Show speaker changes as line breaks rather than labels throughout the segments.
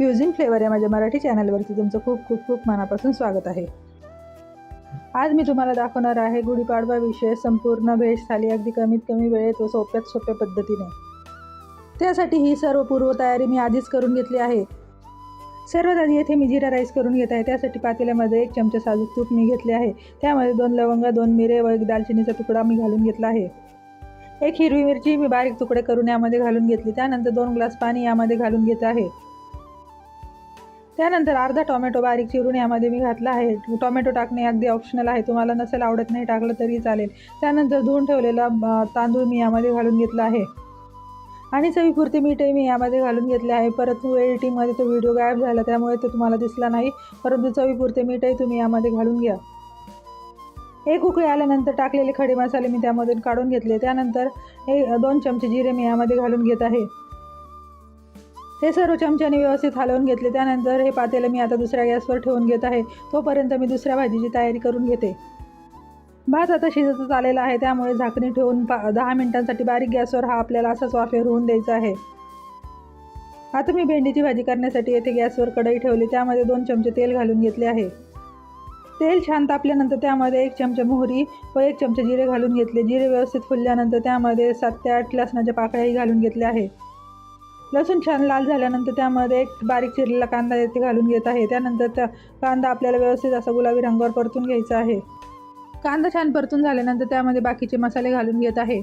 Cuisine flavour या माझ्या मराठी चॅनलवरती तुमचं खूप खूप खूप मनापासून स्वागत आहे. आज मी तुम्हाला दाखवणार आहे गुढीपाडवा विषय संपूर्ण भेष थाली अगदी कमीत कमी वेळेत व सोप्यात सोप्या पद्धतीने. त्यासाठी ही सर्व पूर्वतयारी मी आधीच करून घेतली आहे. सर्वात आधी येथे मी जिरा राईस करून घेत आहे. त्यासाठी पातेल्यामध्ये एक चमचा साजूक तूप मी घेतले आहे. त्यामध्ये दोन लवंग दोन मिरे व एक दालचिनीचा तुकडा मी घालून घेतला आहे. एक हिरवी मिरची मी बारीक तुकडे करून यामध्ये घालून घेतली. त्यानंतर दोन ग्लास पाणी यामध्ये घालून घेत आहे. त्यानंतर अर्धा टोमॅटो बारीक चिरून यामध्ये मी घातला आहे. टोमॅटो टाकणे अगदी ऑप्शनल आहे. तुम्हाला नसेल आवडत नाही टाकलं तरी चालेल. त्यानंतर धुवून ठेवलेला तांदूळ मी यामध्ये घालून घेतला आहे. आणि चवीपुरते मीठही मी यामध्ये घालून घेतले आहे. परंतु एडिटिंगमध्ये तो व्हिडिओ गायब झाला त्यामुळे तो तुम्हाला दिसला नाही. परंतु चवीपुरते मीठही तुम्ही यामध्ये घालून घ्या. एक उकळी आल्यानंतर टाकलेले खडे मसाले मी त्यामधून काढून घेतले. त्यानंतर एक दोन चमचे जिरे मी यामध्ये घालून घेत आहे. हे सर्व चमच्याने व्यवस्थित हलवून घेतले. त्यानंतर हे पातेलं मी आता दुसऱ्या गॅसवर ठेवून घेत आहे. तोपर्यंत मी दुसऱ्या भाजीची तयारी करून घेते. भात आता शिजतच आलेला आहे. त्यामुळे झाकणी ठेवून पा दहा मिनिटांसाठी बारीक गॅसवर हा आपल्याला असाच वाफेवर होऊन द्यायचा आहे. आता मी भेंडीची भाजी करण्यासाठी येथे गॅसवर कढई ठेवली. त्यामध्ये दोन चमचे तेल घालून घेतले आहे. तेल छान तापल्यानंतर त्यामध्ये एक चमचा मोहरी व एक चमचा जिरे घालून घेतले. जिरे व्यवस्थित फुलल्यानंतर त्यामध्ये सात ते आठ लसणाच्या पाकळ्याही घालून घेतल्या आहे. लसूण छान लाल झाल्यानंतर त्यामध्ये एक बारीक चिरलेला कांदा येथे घालून घेत आहे. त्यानंतर त्या कांदा आपल्याला व्यवस्थित असा गुलाबी रंगावर परतून घ्यायचा आहे. कांदा छान परतून झाल्यानंतर त्यामध्ये बाकीचे मसाले घालून घेत आहे.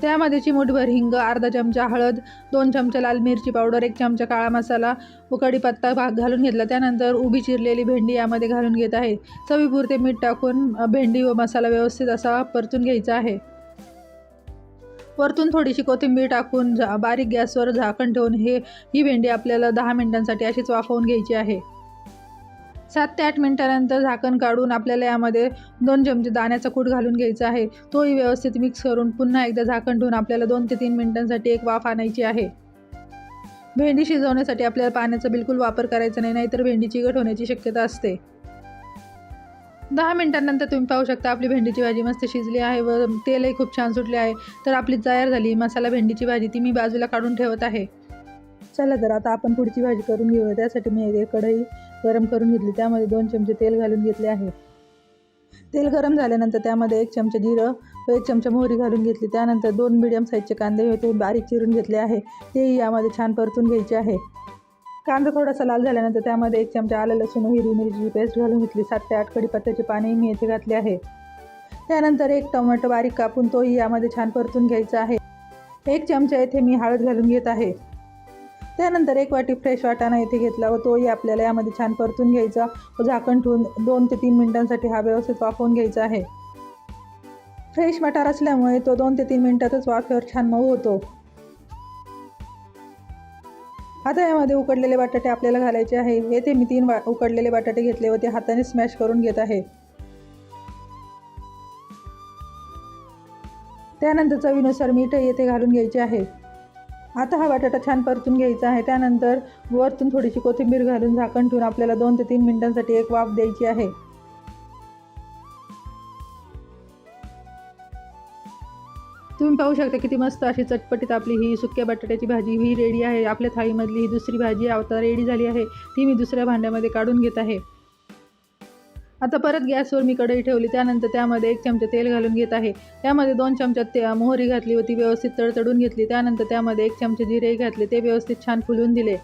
त्यामध्ये चिमूटभर हिंग अर्धा चमचा हळद दोन चमचा लाल मिरची पावडर एक चमचा काळा मसाला उकडी पत्ता भाग घालून घेतला. त्यानंतर उभी चिरलेली भेंडी यामध्ये घालून घेत आहे. चवीपुरते मीठ टाकून भेंडी व मसाला व्यवस्थित असा परतून घ्यायचा आहे. वरतून थोडीशी कोथिंबीर टाकून झा बारीक गॅसवर झाकण ठेवून हे ही भेंडी आपल्याला दहा मिनिटांसाठी अशीच वाफवून घ्यायची आहे. सात ते आठ मिनिटानंतर झाकण काढून आपल्याला यामध्ये दोन चमचे दाण्याचा कूट घालून घ्यायचा आहे. तोही व्यवस्थित मिक्स करून पुन्हा एकदा झाकण ठेवून आपल्याला दोन ते तीन मिनिटांसाठी एक वाफ आणायची आहे. भेंडी शिजवण्यासाठी आपल्याला पाण्याचा बिलकुल वापर करायचा नाही नाहीतर भेंडी चिकट होण्याची शक्यता असते. दहा मिनटांनंतर तुम्ही पाहू शकता आपली भेंडीची भाजी मस्त शिजली आहे व तेलही खूप छान सुटले आहे. तर आपली तयार झाली मसाला भेंडीची भाजी ती मी बाजूला काढून ठेवत आहे. चला तर आता आपण पुढची भाजी करून घेऊया त्यासाठी मी एक कढई गरम करून घेतली त्यामध्ये दोन चमचे तेल घालून घेतले आहे. तेल गरम झाल्यानंतर त्यामध्ये एक चमचा जिरं व एक चमचा मोहरी घालून घेतली त्यानंतर दोन मिडियम साईजचे कांदे होते बारीक चिरून घेतले आहे. तेही यामध्ये छान परतून घ्यायचे आहे. कांदा थोडासा लाल झाल्यानंतर त्यामध्ये एक चमचा आलं लसूण हिरवी मिरची पेस्ट घालून घेतली. सात ते आठ कढीपत्त्याचे पाणी मी येथे घातले आहे. त्यानंतर एक टोमॅटो बारीक कापून तोही यामध्ये छान परतून घ्यायचा आहे. एक चमचा येथे मी हळद घालून घेत आहे. त्यानंतर एक वाटी फ्रेश वाटाणा येथे घेतला व तोही आपल्याला यामध्ये छान परतून घ्यायचा व झाकण ठेवून दोन ते तीन मिनिटांसाठी हा व्यवस्थित वाफवून घ्यायचा आहे. फ्रेश मटार असल्यामुळे तो दोन ते तीन मिनिटातच वाफेवर छान मऊ होतो. आता यामध्ये उकडलेले बटाटे आपल्याला घालायचे आहे. येथे मी तीन वा उकडलेले बटाटे घेतले व ते हाताने स्मॅश करून घेत आहे. त्यानंतर चवीनुसार मीठ येथे घालून घ्यायचे आहे. आता हा बटाटा छान परतून घ्यायचा आहे. त्यानंतर वरतून थोडीशी कोथिंबीर घालून झाकण ठेवून आपल्याला दोन ते तीन मिनिटांसाठी एक वाफ द्यायची आहे. पाहू शकता किती मस्त अशी चटपटीत आपली ही सुक्या बटाट्याची भाजी ही रेडी आहे. आपल्या थाळीमधली ही दुसरी भाजी आता रेडी झाली आहे. ती मी दुसऱ्या भांड्यामध्ये काढून घेत आहे. आता परत गॅसवर मी कढई ठेवली. त्यानंतर त्यामध्ये एक चमचा तेल घालून घेत आहे. त्यामध्ये दोन चमचा ते मोहरी घातली व ती व्यवस्थित तडतडून घेतली. त्यानंतर त्यामध्ये एक चमचे जिरेही घातले. ते व्यवस्थित छान फुलून दिले.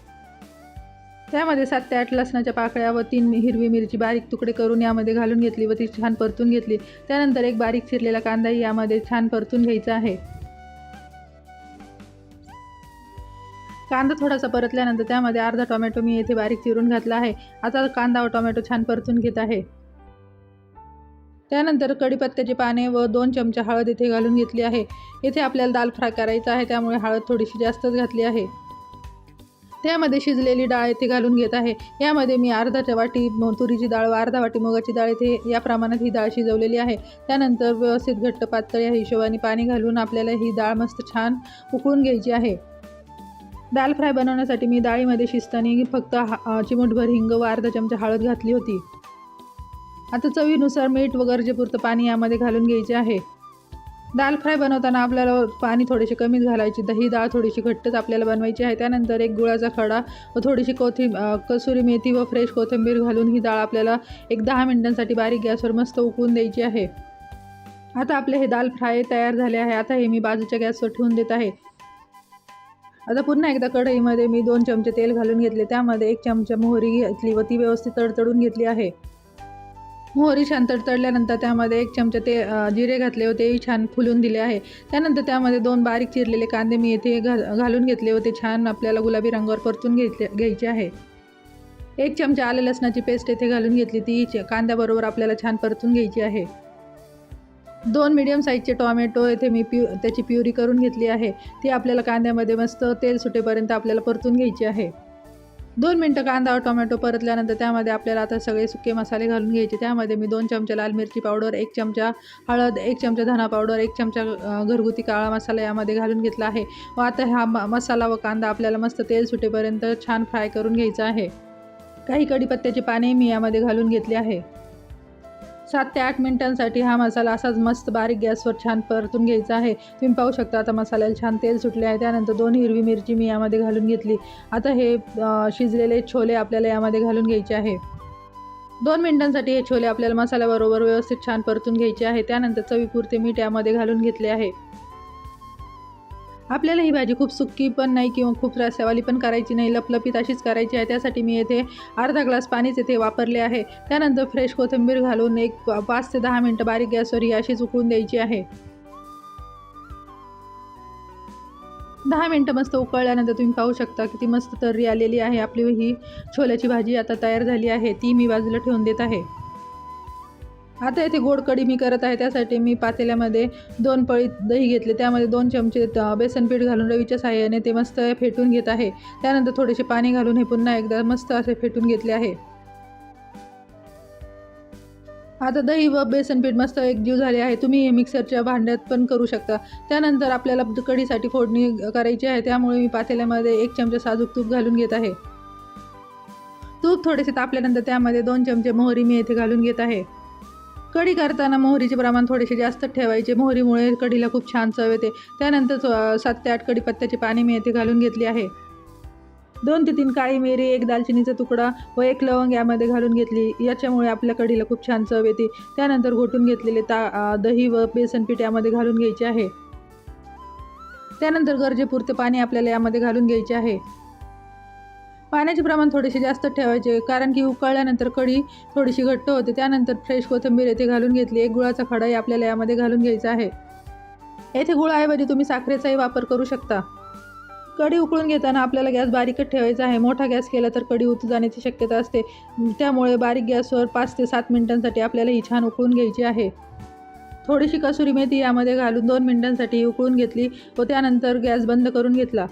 त्यामध्ये सात ते आठ लसणाच्या पाकळ्या व तीन हिरवी मिरची बारीक तुकडे करून यामध्ये घालून घेतली व ती छान परतून घेतली. त्यानंतर एक बारीक चिरलेला कांदाही यामध्ये छान परतून घ्यायचा आहे. कांदा थोडासा परतल्यानंतर त्यामध्ये अर्धा टोमॅटो मी येथे बारीक चिरून घातला आहे. आता कांदा व टोमॅटो छान परतून घेत आहे. त्यानंतर कढीपत्त्याचे पाने व दोन चमचा हळद इथे घालून घेतली आहे. येथे आपल्याला दाल फ्राय करायचा आहे त्यामुळे हळद थोडीशी जास्तच घातली आहे. त्यामध्ये शिजलेली डाळ इथे घालून घेत आहे. यामध्ये मी अर्धा वाटी म- तुरीची डाळ व अर्धा वाटी मुगाची डाळ इथे या प्रमाणात ही डाळ शिजवलेली आहे. त्यानंतर व्यवस्थित घट्ट पातळ या हिशोबाने पाणी घालून आपल्याला ही डाळ मस्त छान उकळून घ्यायची आहे. दाल फ्राय बनवण्यासाठी मी डाळीमध्ये शिजताना फक्त हा चिमूटभर हिंग व अर्धा चमचा हळद घातली होती. आता चवीनुसार मीठ व गरजेपुरतं पाणी यामध्ये घालून घ्यायचे आहे. दाल फ्राय बनवताना आपल्याला पाणी थोडेसे कमी घालायची दही डाळ थोडीशी घट्टच आपल्याला बनवायची आहे. त्यानंतर एक गुळाचा खडा व थोडीशी कोथिं कसुरी मेथी व फ्रेश कोथिंबीर घालून ही डाळ आपल्याला एक दहा मिनटांसाठी बारीक गॅसवर मस्त उकळून द्यायची आहे. आता आपले हे दाल फ्राय तयार झाले आहे. आता हे मी बाजूच्या गॅसवर ठेवून देत आहे. आता पुन्हा एकदा कढईमध्ये मी दोन चमचे तेल घालून घेतले. त्यामध्ये एक चमचा मोहरी घेतली व ती व्यवस्थित तडतडून घेतली आहे. हो, मोहरी छान तडतडल्यानंतर त्यामध्ये एक चमचा ते जिरे घातले होतेही छान फुलून दिले आहे. त्यानंतर त्यामध्ये दोन बारीक चिरलेले कांदे मी येथे घा घालून घेतले होते छान आपल्याला गुलाबी रंगावर परतून घेतले घ्यायचे आहे. एक चमचा आले लसणाची पेस्ट येथे घालून घेतली ती कांद्याबरोबर आपल्याला छान परतून घ्यायची आहे. दोन मिडियम साईजचे टॉमॅटो येथे मी प्यु त्याची प्युरी करून घेतली आहे. ती आपल्याला कांद्यामध्ये मस्त तेल सुटेपर्यंत आपल्याला परतून घ्यायची आहे. दोन मिनटं कांदा टोमॅटो परतल्यानंतर त्यामध्ये आपल्याला आता सगळे सुके मसाले घालून घ्यायचे. त्यामध्ये मी दोन चमचा लाल मिरची पावडर एक चमचा हळद एक चमचा धना पावडर एक चमचा घरगुती काळा मसाला यामध्ये घालून घेतला आहे. व आता हा म मसाला व कांदा आपल्याला मस्त तेल सुटेपर्यंत छान फ्राय करून घ्यायचा आहे. काही कढीपत्त्याचे पाने मी यामध्ये घालून घेतले आहे. सात ते आठ मिनिटांसाठी हा मसाला असाच मस्त बारीक गॅसवर छान परतून घ्यायचा आहे. तुम्ही पाहू शकता आता मसाल्याला छान तेल सुटले आहे. त्यानंतर दोन हिरवी मिरची मी यामध्ये घालून घेतली. आता हे शिजलेले छोले आपल्याला यामध्ये घालून घ्यायचे आहे. दोन मिनिटांसाठी हे छोले आपल्याला मसाल्याबरोबर व्यवस्थित छान परतून घ्यायचे आहे. त्यानंतर चवीपुरते मीठ यामध्ये घालून घेतले आहे. आपल्याला ही भाजी खूप सुक्की पण नाही किंवा खूप रस्यावाली पण करायची नाही. लपलपीत अशीच करायची आहे. त्यासाठी मी येथे अर्धा ग्लास पाणीच येथे वापरले आहे. त्यानंतर फ्रेश कोथिंबीर घालून एक पाच ते दहा मिनटं बारीक गॅसवर ही अशीच उकळून द्यायची आहे. दहा मिनटं मस्त उकळल्यानंतर तुम्ही पाहू शकता किती मस्त तर्री आलेली आहे. आपली ही छोल्याची भाजी आता तयार झाली आहे. ती मी बाजूला ठेवून देत आहे. आता इथे गोड कढी मी करत आहे त्यासाठी मी पातेल्यामध्ये दोन पळी दही घेतले. त्यामध्ये दोन चमचे बेसन पीठ घालून रवीच्या साह्याने ते मस्त फेटून घेत आहे. त्यानंतर थोडेसे पाणी घालून हे पुन्हा एकदा मस्त असे फेटून घेतले आहे. आता दही व बेसन पीठ मस्त एकजीव झाले आहे. तुम्ही मिक्सरच्या भांड्यात पण करू शकता. त्यानंतर आपल्याला कढीसाठी फोडणी करायची आहे. त्यामुळे मी पातेल्यामध्ये एक चमचा साजूक तूप घालून घेत आहे. तूप थोडेसे तापल्यानंतर त्यामध्ये दोन चमचे मोहरी मी येथे घालून घेत आहे. कढी करताना मोहरीचे प्रमाण थोडेसे जास्त ठेवायचे. मोहरीमुळे कढीला खूप छान चव येते. त्यानंतर सात ते आठ कढीपत्त्याची पाणी मी येथे घालून घेतली आहे. दोन ते तीन काळी मिरी एक दालचिनीचा तुकडा व एक लवंग यामध्ये घालून घेतली. याच्यामुळे आपल्या कढीला खूप छान चव येते. त्यानंतर घोटून घेतलेले ता दही व बेसन पीठ यामध्ये घालून घ्यायचे आहे. त्यानंतर गरजेपुरते पाणी आपल्याला यामध्ये घालून घ्यायचे आहे. पाण्याचे प्रमाण थोडेसे जास्त ठेवायचे कारण की उकळल्यानंतर कढी थोडीशी घट्ट होते. त्यानंतर फ्रेश कोथिंबीर येथे घालून घेतली. एक गुळाचा खडाही आपल्याला यामध्ये घालून घ्यायचा आहे. येथे गुळाऐवजी तुम्ही साखरेचाही वापर करू शकता. कढी उकळून घेताना आपल्याला गॅस बारीकच ठेवायचा आहे. मोठा गॅस केला तर कढी उतू जाण्याची शक्यता असते. त्यामुळे बारीक गॅसवर पाच ते सात मिनिटांसाठी आपल्याला ही छान उकळून घ्यायची आहे. थोडीशी कसुरी मेथी यामध्ये घालून दोन मिनिटांसाठी उकळून घेतली व त्यानंतर गॅस बंद करून घेतला.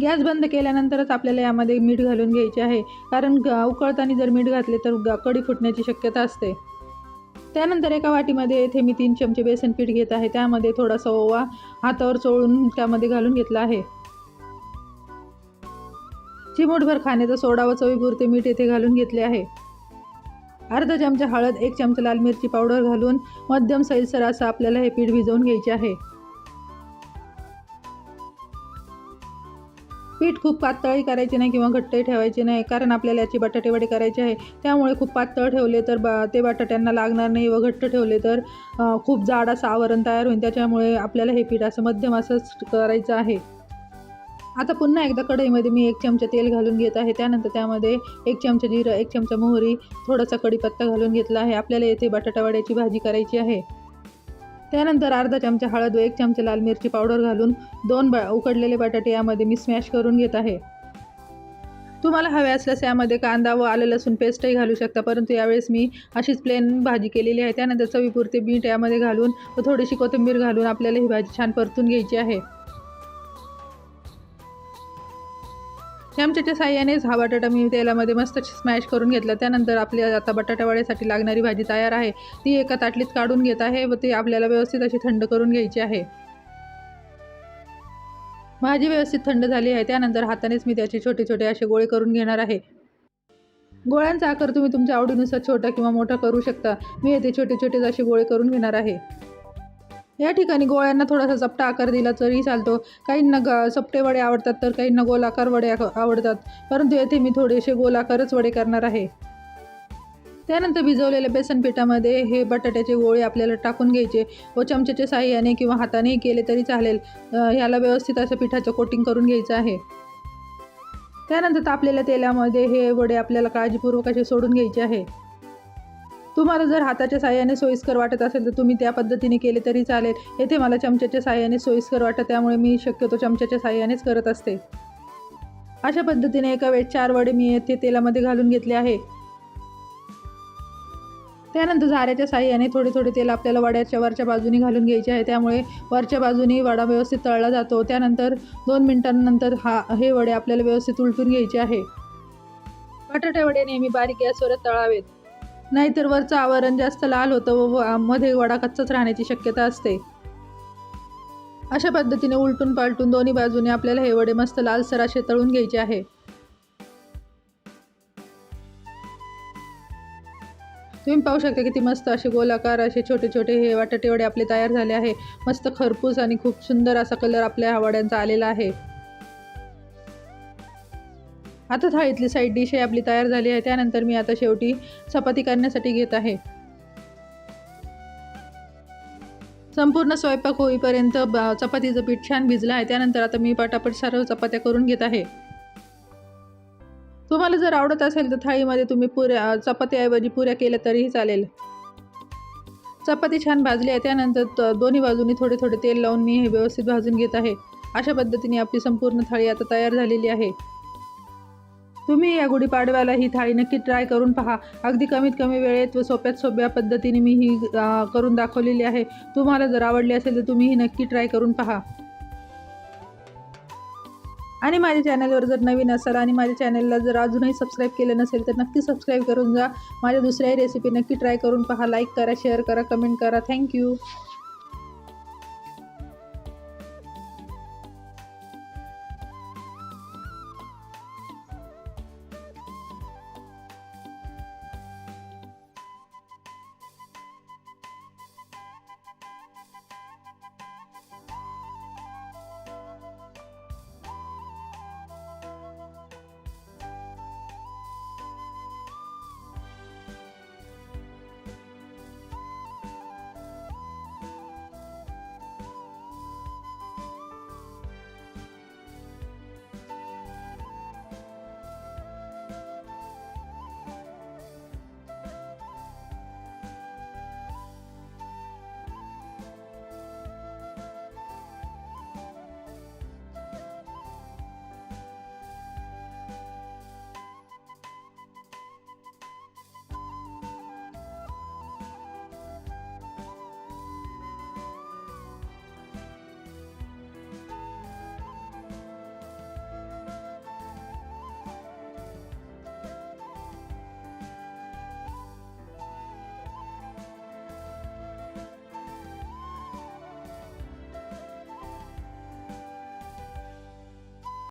गॅस बंद केल्यानंतरच आपल्याला यामध्ये मीठ घालून घ्यायचे आहे. कारण उकळताना जर मीठ घातले तर कडी कढी फुटण्याची शक्यता असते. त्यानंतर एका वाटीमध्ये येथे मी तीन चमचे बेसन पीठ घेत आहे. त्यामध्ये थोडासा ओवा हातावर चोळून त्यामध्ये घालून घेतला आहे. चिमूटभर खाण्याचा सोडा व चवीपुरते मीठ येथे घालून घेतले आहे. अर्धा चमचा हळद एक चमचा लाल मिरची पावडर घालून मध्यम सैलसर असं आपल्याला हे पीठ भिजवून घ्यायचे आहे. पीठ खूप पातळी करायचे नाही किंवा घट्टही ठेवायचे नाही कारण आपल्याला याची बटाटेवडे करायचे आहे. त्यामुळे खूप पातळ ठेवले तर बा ते बटाट्यांना लागणार नाही व घट्ट ठेवले तर खूप जाड असं आवरण तयार होईल. त्याच्यामुळे आपल्याला हे पीठ असं मध्यम असंच करायचं आहे. आता पुन्हा एकदा कढईमध्ये मी एक चमचा तेल घालून घेत आहे. त्यानंतर त्यामध्ये एक चमचा जिरं एक चमचा मोहरी थोडासा कढीपत्ता घालून घेतला आहे. आपल्याला येथे बटाटावड्याची भाजी करायची आहे. त्यानंतर अर्धा चमचा हळद व एक चमचा लाल मिरची पावडर घालून दोन ब उकडलेले बटाटे यामध्ये मी स्मॅश करून घेत आहे. तुम्हाला हवे असल्यास यामध्ये कांदा व आलं लसूण पेस्टही घालू शकता परंतु यावेळेस मी अशीच प्लेन भाजी केलेली आहे. त्यानंतर चवीपुरते मीठ यामध्ये घालून व थोडीशी कोथिंबीर घालून आपल्याला ही भाजी छान परतून घ्यायची आहे. चमच्याच्या साह्यानेच हा बटाटा मी तेलामध्ये मस्त स्मॅश करून घेतला. त्यानंतर आपल्या आता बटाटावड्यासाठी लागणारी भाजी तयार आहे. ती एका ताटलीत काढून घेत आहे व ती आपल्याला व्यवस्थित अशी थंड करून घ्यायची आहे. भाजी व्यवस्थित थंड झाली आहे. त्यानंतर हातानेच मी त्याचे छोटे छोटे असे गोळे करून घेणार आहे. गोळ्यांचा आकार तुम्ही तुमच्या आवडीनुसार छोटा किंवा मोठा करू शकता. मी येथे छोटे छोटे असे गोळे करून घेणार आहे. या ठिकाणी गोळ्यांना थोडासा चपटा आकार दिला तरी चालतो. काहींना ग चपटे वडे आवडतात तर काहींना गोलाकार वडे आवडतात. परंतु येथे मी थोडेसे गोलाकारच वडे करणार आहे. त्यानंतर भिजवलेल्या बेसन पिठामध्ये हे बटाट्याचे गोळे आपल्याला टाकून घ्यायचे व चमच्याच्या साह्याने किंवा हातानेही केले तरी चालेल. ह्याला व्यवस्थित असं पिठाचं कोटिंग करून घ्यायचं आहे. त्यानंतर तापलेल्या तेलामध्ये हे वडे आपल्याला काळजीपूर्वक असे सोडून घ्यायचे आहे. तुम्हाला जर हाताच्या साह्याने सोयीस्कर वाटत असेल तर तुम्ही त्या पद्धतीने केले तरी चालेल. येथे मला चमच्याच्या साह्याने सोयीस्कर वाटत त्यामुळे मी शक्यतो चमच्याच्या साह्यानेच करत असते. अशा पद्धतीने एका वेळेस चार वडे मी येथे तेलामध्ये घालून घेतले आहे. त्यानंतर झाऱ्याच्या साह्याने थोडे थोडे तेल आपल्याला वड्याच्या वरच्या बाजूने घालून घ्यायचे आहे. त्यामुळे वरच्या बाजूने वडा व्यवस्थित तळला जातो. त्यानंतर दोन मिनिटांनंतर हा हे वडे आपल्याला व्यवस्थित उलटून घ्यायचे आहे. बटाटे वडे नेहमी बारीक गॅसवरच तळावेत. नाहीतर वरचं आवरण जास्त लाल होतं व मध्ये वडा कच्चाच राहण्याची शक्यता असते. अशा पद्धतीने उलटून पालटून दोन्ही बाजूने आपल्याला हे वडे मस्त लालसर असे तळून घ्यायचे आहे. तुम्ही पाहू शकता किती मस्त असे गोलाकार असे छोटे छोटे हे वाटाटे वडे आपले तयार झाले आहे. मस्त खरपूस आणि खूप सुंदर असा कलर आपल्या वड्यांचा आलेला आहे. आता थाळीतली साईड डिश आहे आपली तयार झाली आहे. त्यानंतर मी आता शेवटी चपाती करण्यासाठी घेत आहे. संपूर्ण स्वयंपाक होईपर्यंत ब- चपातीचं पीठ छान भिजलं आहे. त्यानंतर आता मी पटापट सर्व चपात्या करून घेत आहे. तुम्हाला जर आवडत असेल तर थाळीमध्ये तुम्ही पुऱ्या चपातीऐवजी पुऱ्या केल्या तरीही चालेल. चपाती छान भाजली आहे. त्यानंतर त- दोन्ही बाजूनी थोडे थोडे तेल लावून मी हे व्यवस्थित भाजून घेत आहे. अशा पद्धतीने आपली संपूर्ण थाळी आता तयार झालेली आहे. तुम्ही या गुढीपाडव्याला ही थाळी नक्की ट्राय करून पहा. अगदी कमीत कमी वेळेत व सोप्यात सोप्या पद्धतीने मी ही करून दाखवलेली आहे. तुम्हाला जर आवडली असेल तर तुम्ही ही नक्की ट्राय करून पहा. आणि माझ्या चॅनलवर जर नवीन असाल आणि माझ्या चॅनलला जर अजूनही सबस्क्राईब केलं नसेल तर नक्की सबस्क्राईब करून जा. माझ्या दुसऱ्याही रेसिपी नक्की ट्राय करून पहा. लाईक करा शेअर करा कमेंट करा. थँक्यू